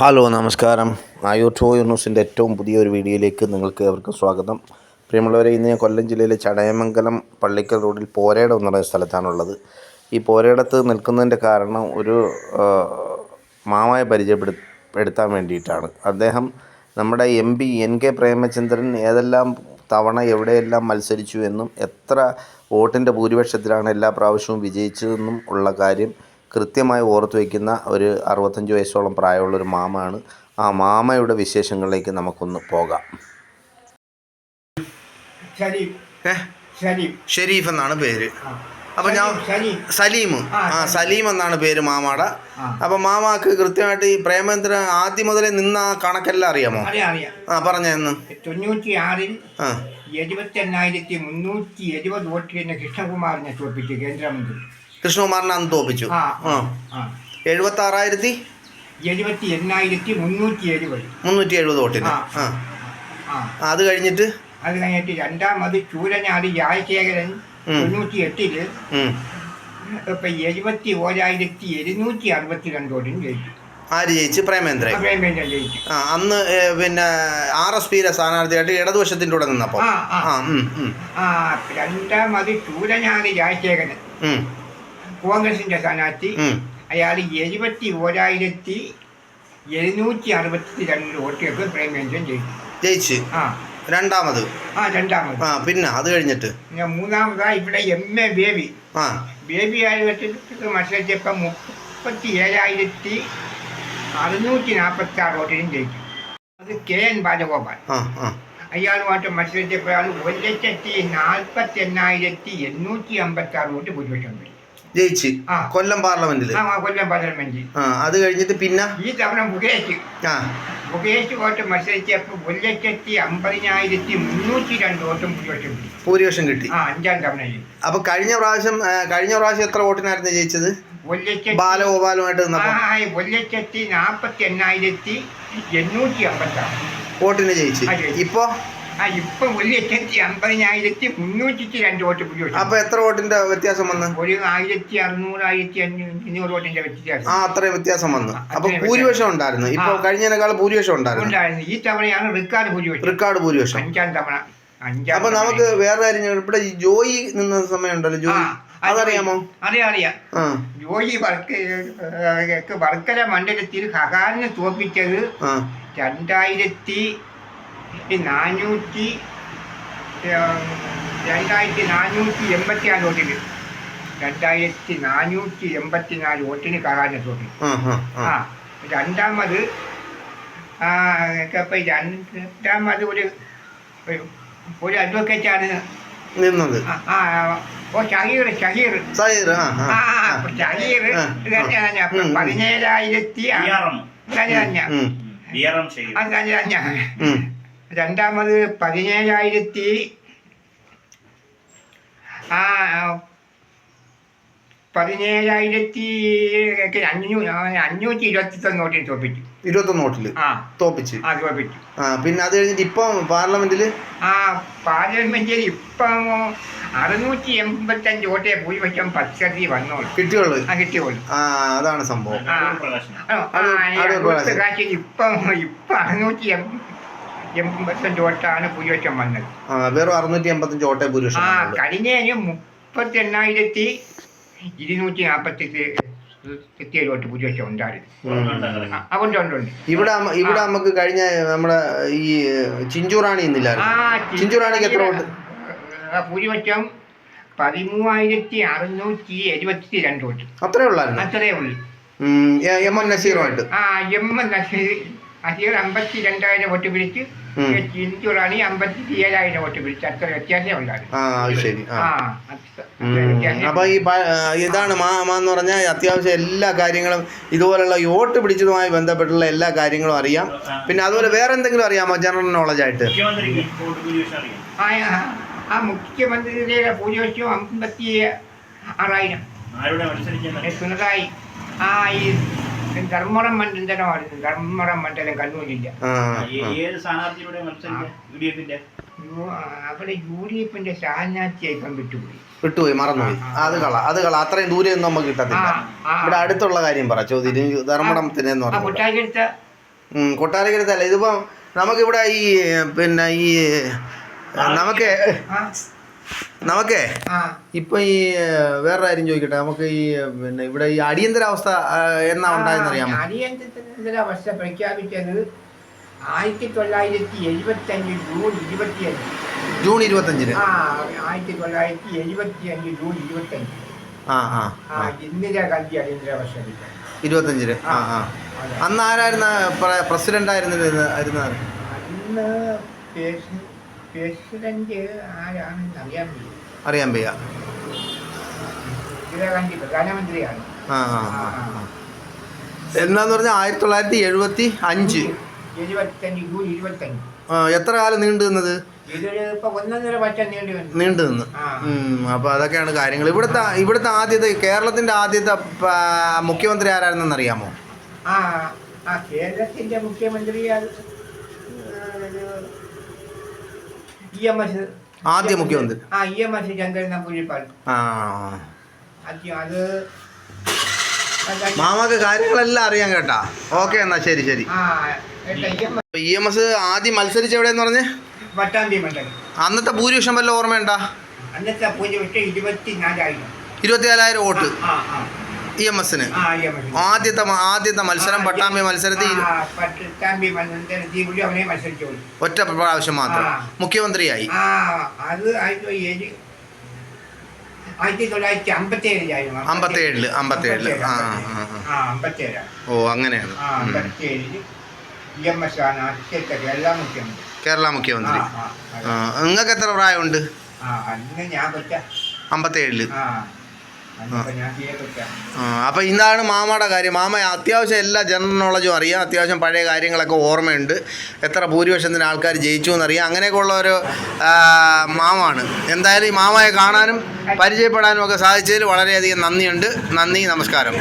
Hello നമസ്കാരം. Ayur to ന്യൂസിന്റെ ഏറ്റവും പുതിയൊരു വീഡിയോയിലേക്ക് നിങ്ങൾക്ക് ഏവർക്കും സ്വാഗതം. പ്രിയമുള്ളവരെ ഇന്ന് ഞാൻ കൊല്ലം ജില്ലയിലെ ചടയമംഗലം പള്ളിക്കൽ റോഡിൽ പോരേടം എന്ന് പറയുന്ന സ്ഥലത്താണുള്ളത്. ഈ പോരേടത്ത് നിൽക്കുന്നതിന്റെ കാരണം ഒരു മാമയെ പരിചയപ്പെടുത്താൻ വേണ്ടിയിട്ടാണ്. അദ്ദേഹം നമ്മുടെ M P N K Premachandran ഏതെല്ലാം തവണ എവിടെയെല്ലാം മത്സരിച്ചു എന്നും എത്ര വോട്ടിന്റെ ഭൂരിപക്ഷത്തിലാണ് എല്ലാ പ്രാവശ്യവും വിജയിച്ചതെന്നും ഉള്ള കാര്യം കൃത്യമായി ഓർത്ത് വയ്ക്കുന്ന ഒരു അറുപത്തഞ്ച് വയസ്സോളം പ്രായമുള്ള ഒരു മാമയാണ്. ആ മാമയുടെ വിശേഷങ്ങളിലേക്ക് നമുക്കൊന്ന് പോകാം. ഷരീഫ്. എന്നാണ് പേര്. അപ്പം ഞാൻ സലീം. ആ, സലീം എന്നാണ് പേര് മാമാടെ. അപ്പം മാമാക്ക് കൃത്യമായിട്ട് ഈ പ്രേമേന്ദ്രൻ ആദ്യം മുതലേ നിന്ന ആ കണക്കെല്ലാം അറിയാമോ? അറിയാം അറിയാം. ആ പറഞ്ഞെന്ന് തൊണ്ണൂറ്റി ആറിൽ എഴുപത്തി എണ്ണായിരത്തി മുന്നൂറ്റി എഴുപത് വോട്ടിന് കൃഷ്ണകുമാറിനെ തോൽപ്പിച്ചു കേന്ദ്രമന്ത്രി. കൃഷ്ണകുമാറിനെ അന്ന് തോപ്പിച്ചു. ആ എഴുപത്തി ആറായിരത്തി എഴുപത്തി എണ്ണായിരത്തി മുന്നൂറ്റി എഴുപത് മുന്നൂറ്റി എഴുപത് വോട്ടിന്. ആ. അത് കഴിഞ്ഞിട്ട്? അത് കഴിഞ്ഞിട്ട് രണ്ടാമത് ചൂരനാട് ജയശേഖരൻ. തൊണ്ണൂറ്റി എട്ടിൽ. ഇപ്പൊ എഴുപത്തി ഓരായിരത്തി എഴുന്നൂറ്റി അറുപത്തി രണ്ട് വോട്ടിന് ജയിച്ചു. ആര് ജയിച്ച്? പ്രേമേന്ദ്രൻ. പ്രേമേന്ദ്രൻ ജയിച്ചു. ആ അന്ന് പിന്നെ ആർ എസ് പിയിലെ സ്ഥാനാർത്ഥിയായിട്ട് ഇടതുവശത്തിന്റെ കൂടെ നിന്നപ്പോൾ. ആ, രണ്ടാമത് ചൂരനാട് ജയശേഖരൻ. ഉം, കോൺഗ്രസിന്റെ സ്ഥാനാർത്ഥി. അയാൾ എഴുപത്തി ഓരായിരത്തി എഴുന്നൂറ്റി അറുപത്തി രണ്ട് വോട്ടുകൾക്ക് പ്രേമേന്ദ്രൻ ജയിച്ചു. ജയിച്ച്? ആ. രണ്ടാമത്? ആ രണ്ടാമത്. ആ പിന്നെ അത് കഴിഞ്ഞിട്ട്? മൂന്നാമതാ ഇവിടെ എം എ ബേബി. ആ. ബേബി ആയിട്ട് മത്സരിച്ചപ്പോൾ മുപ്പത്തി ഏഴായിരത്തി അറുന്നൂറ്റി നാൽപ്പത്തി ആറ് വോട്ടിനും ജയിച്ചു. അത് കെ എൻ ബാലഗോപാൽ. ആ ആ. അയാളുമായിട്ട് മത്സരിച്ചപ്പോൾ ഒരു ലക്ഷത്തി നാൽപ്പത്തി എണ്ണായിരത്തി എണ്ണൂറ്റി അമ്പത്തി ആറ് വോട്ട് ഭൂരിപക്ഷം നേടി. ജയിച്ച് ആ. കൊല്ലം പാർലമെന്റിൽ ആ കൊല്ലം പാർലമെന്റ്. ആ അത് കഴിഞ്ഞിട്ട് പിന്നെ? ഈ തവണ മുകേഷ്. ആ. മുകേഷ് വോട്ട് മത്സരിച്ചപ്പോൾ ഒരു ലക്ഷത്തി അമ്പതിനായിരത്തി മുന്നൂറ്റി രണ്ട് വോട്ടും ഭൂരിപക്ഷം കിട്ടി. ഭൂരിപക്ഷം കിട്ടി. ആ അഞ്ചാം തവണയിൽ അപ്പൊ കഴിഞ്ഞ പ്രാവശ്യം ആ, കഴിഞ്ഞ പ്രാവശ്യം എത്ര വോട്ടിനായിരുന്നു ജയിച്ചത്? ഒരു ലക്ഷത്തി ബാലഗോപാലുമായിട്ട് ആ നിന്നപ്പോ ഒരു ലക്ഷത്തി നാൽപ്പത്തി എണ്ണായിരത്തി എണ്ണൂറ്റി അമ്പത്തി ആറ്. വോട്ടിന് ജയിച്ച്. ആ, ജയിച്ച്. ഇപ്പോ? ആ ഇപ്പം ഒരു ലക്ഷത്തി അമ്പതിനായിരത്തി മുന്നൂറ്റി രണ്ട് വോട്ട് ഭൂരിപക്ഷം അപ്പൊ എത്ര വോട്ടിന്റെ വ്യത്യാസം വന്ന്? ഒരു ആയിരത്തി അറുന്നൂറ് ആയിരത്തി അഞ്ഞൂറ് വോട്ടിന്റെ വ്യത്യാസം. ആ അത്രയും വ്യത്യാസം വന്നു. അപ്പൊ ഭൂരിപക്ഷം ഉണ്ടായിരുന്നു. ഇപ്പൊ. കഴിഞ്ഞതിനേക്കാൾ ഭൂരിപക്ഷം ഉണ്ടായിരുന്നു. ഉണ്ടായിരുന്നു. ഈ തവണയാണ് റിക്കാർഡ് ഭൂരിപക്ഷം. റിക്കാർഡ് ഭൂരിപക്ഷം. അഞ്ചാം തവണ. അഞ്ചാം അപ്പൊ. നമുക്ക് വേറെ കാര്യം ഇവിടെ ഈ ജോയി നിന്ന സമയം ഉണ്ടല്ലോ ജോയി അതറിയാമോ? അറിയാം. അറിയാം ജോയി വർക്കല മണ്ഡലത്തിൽ ഹഹാനെ തോൽപ്പിച്ചത് ആ. രണ്ടായിരത്തി നാനൂറ്റി രണ്ടായിരത്തി നാനൂറ്റി എൺപത്തി നാല് വോട്ടിന്. രണ്ടായിരത്തി നാനൂറ്റി എൺപത്തി നാല് വോട്ടിന് കാണാൻ തോന്നി ആ രണ്ടാമത് ആ ഇപ്പം രണ്ടാമത് ഒരു ഒരു- അഡ്വക്കേറ്റ് അഡ്വക്കേറ്റാണ് നിന്നത്. ഓ ഷഹീർ ഷഹീർ. ഷഹീർ ആ ഷഹീർ. പതിനേഴായിരത്തി അത് തന്നെ. രണ്ടാമത് പതിനേഴായിരത്തി ആ പതിനേഴായിരത്തി അഞ്ഞൂ അഞ്ഞൂറ്റി ഇരുപത്തി തൊണ്ണൂറ്റിൽ തോപ്പിച്ചു ഇരുപത്തൊന്ന് വോട്ടിൽ ആ തോപ്പിച്ച് ആ തോപ്പിച്ചു ആ പിന്നെ അത് കഴിഞ്ഞിട്ട് ഇപ്പം പാർലമെന്റിൽ ആ പാർലമെന്റിൽ ഇപ്പം അറുന്നൂറ്റി എൺപത്തഞ്ച് വോട്ടേ ഭൂരിപക്ഷം പച്ചടി വന്നോളൂ കിട്ടിയുള്ളൂ ആ കിട്ടിയുള്ളൂ ആ അതാണ് സംഭവം ഇപ്പം ഇപ്പം അറുന്നൂറ്റി എം- എൺപത്തഞ്ച് വോട്ടാണ് ഭൂരിപക്ഷം വന്നത്. ആ വെറും അറുന്നൂറ്റി എൺപത്തഞ്ച് വോട്ടേ ഭൂരിപക്ഷം ആ വന്നുള്ളൂ. കഴിഞ്ഞതിന് മുപ്പത്തി എണ്ണായിരത്തി ഇരുന്നൂറ്റി നാൽപ്പത്തി എത്തിയേഴ് വോട്ട് ഭൂരിപക്ഷം ഉണ്ടായിരുന്നു. ഉം. ആ, അതുകൊണ്ട് ഉണ്ട് ഉണ്ട് ഇവിടെ ഇവിടെ നമുക്ക് കഴിഞ്ഞ നമ്മുടെ ഈ ചിഞ്ചുറാണി ആ ഇന്നില്ലായിരുന്നു ചിഞ്ചുറാണിക്ക് എത്ര വോട്ട്? ആ, ഭൂരിപക്ഷം പതിമൂവായിരത്തി അറുന്നൂറ്റി എഴുപത്തി രണ്ട് വോട്ട്. അത്രേ ഉള്ളായിരുന്നു. അത്രേ ഉള്ളൂ. ഉം, എ- എം എം നസീറുമായിട്ട്. ആ എം എൻ നസീർ നസീർ അമ്പത്തി രണ്ടായിരം വോട്ട് പിടിച്ച്. ചിഞ്ചുറാണി അമ്പത്തി ഏഴായിരം വോട്ട് പിടിച്ച്. അത്ര വ്യത്യാസമേ ഉണ്ടായിരുന്നു അപ്പൊ ഈ ഇതാണ് മാമെന്ന് മാ എന്ന് പറഞ്ഞാൽ അത്യാവശ്യം എല്ലാ കാര്യങ്ങളും ഇതുപോലുള്ള ഈ വോട്ട് പിടിച്ചതുമായി ബന്ധപ്പെട്ടുള്ള എല്ലാ കാര്യങ്ങളും അറിയാം. പിന്നെ അതുപോലെ വേറെ എന്തെങ്കിലും അറിയാമോ ജനറൽ നോളജ് ആയിട്ട്? ആ മുഖ്യമന്ത്രിയുടെ ഭൂരിപക്ഷം അമ്പത്തി ആറായിരം പിണറായി ആ ഈ ധർമ്മടം മണ്ഡലമായിരുന്നു ധർമ്മടം മണ്ഡലം കണ്ണൂരില്ല. ഏത് സ്ഥാനാർത്ഥിയുടെ യു ഡി എഫിന്റെ അവിടെ യു ഡി എഫിന്റെ സ്ഥാനാർത്ഥിയായി ഇപ്പം വിട്ടുപോയി. വിട്ടുപോയി മറന്നുപോയി. അത് കള അത് കള അത്രയും ദൂരെ ഒന്നും നമുക്ക് കിട്ടത്തില്ല. ഇവിടെ അടുത്തുള്ള കാര്യം പറ ചോദ്യം. ധർമ്മടത്തിന് കൊട്ടാരക്കരുത്തല്ല. ഇതിപ്പം നമുക്കിവിടെ ഈ പിന്നെ ഈ നമുക്ക് നമുക്കേ. ഇപ്പൊ ഇപ്പം ഈ വേറെ കാര്യം ചോദിക്കട്ടെ. നമുക്ക് ഈ പിന്നെ ഇവിടെ ഈ അടിയന്തരാവസ്ഥ എന്നാ ഉണ്ടായെന്ന് അറിയാമോ അടിയന്തരാവസ്ഥ പ്രഖ്യാപിച്ചത് ആയിരത്തി തൊള്ളായിരത്തി എഴുപത്തി അഞ്ച് ജൂൺ ഇരുപത്തിയഞ്ച്. ജൂൺ ഇരുപത്തഞ്ചിന് ആ ആയിരത്തി തൊള്ളായിരത്തി എഴുപത്തി അഞ്ച് ജൂൺ ഇരുപത്തഞ്ച് ആ ആ ഇന്ദിരാഗാന്ധി അടിയന്തരാവസ്ഥ ഇരുപത്തി ഇരുപത്തഞ്ചിന് ആ ആ. അന്ന് ആരായിരുന്നു പ്രസിഡന്റ് ആയിരുന്നു ആയിരുന്ന അന്ന് പ്രസിഡന്റ് ആരാണെന്ന് അറിയാൻ വയ്യ. അറിയാൻ വയ്യ. ഇന്ദിരാഗാന്ധി പ്രധാനമന്ത്രിയാണ്. ആ ആ. എന്നാന്ന് പറഞ്ഞാൽ ആയിരത്തി തൊള്ളായിരത്തി എഴുപത്തി അഞ്ച് എത്ര കാലം നീണ്ടു നിന്നത്? നീണ്ടു നിന്ന്. അപ്പൊ അപ്പോൾ അതൊക്കെയാണ് കാര്യങ്ങൾ. ഇവിടുത്തെ ഇവിടുത്തെ ആദ്യത്തെ കേരളത്തിന്റെ ആദ്യത്തെ മുഖ്യമന്ത്രി ആരായിരുന്നെന്ന് അറിയാമോ? കേരളത്തിന്റെ മുഖ്യമന്ത്രി ഇ എം എസ് ആദ്യ മുഖ്യമന്ത്രി. ആ E M S Chandran Namboodiripad ആ. അത് മാമാക്ക് കാര്യങ്ങളെല്ലാം അറിയാൻ കേട്ടാ. ഓക്കെ എന്നാ ശരി ശരി. ഇ എം എസ് ആദ്യം മത്സരിച്ച എവിടെയെന്ന് പറഞ്ഞ്? മണ്ഡലം. അന്നത്തെ ഭൂരിപക്ഷം വല്ല ഓർമ്മയുണ്ടാ? അന്നത്തെ ഇരുപത്തിനാലായിരം. ഇരുപത്തിനാലായിരം വോട്ട്. ഇ എം എസിന് ആദ്യത്തെ ആദ്യത്തെ മത്സരം പട്ടാമ്പി മത്സരത്തിൽ ഒറ്റ പ്രാവശ്യം മാത്രം. മുഖ്യമന്ത്രിയായി. ആയിരത്തി തൊള്ളായിരത്തി അമ്പത്തി ഏഴിലായിരുന്നു ഓ അങ്ങനെയാണ്. ആ ഉം. അമ്പത്തി ഏഴിൽ ഇ എം എസ് ആണ് ആദ്യത്തെ കേരള മുഖ്യമന്ത്രി. കേരള മുഖ്യമന്ത്രി. നിങ്ങൾക്ക് എത്ര പ്രായമുണ്ട്? അന്ന് ഞാൻ പറ്റ അമ്പത്തേഴിൽ. ആ. അപ്പോൾ ഇതാണ് മാമയുടെ കാര്യം. മാമ അത്യാവശ്യം എല്ലാ ജനറൽ നോളജും അറിയാം. അത്യാവശ്യം പഴയ കാര്യങ്ങളൊക്കെ ഓർമ്മയുണ്ട്. എത്ര ഭൂരിപക്ഷത്തിന് ആൾക്കാർ ജയിച്ചു എന്നറിയാം. അങ്ങനെയൊക്കെ ഉള്ള ഒരു മാമാണ്. എന്തായാലും ഈ മാമയെ കാണാനും പരിചയപ്പെടാനും ഒക്കെ സാധിച്ചതിൽ വളരെയധികം നന്ദിയുണ്ട്. നന്ദി നമസ്കാരം.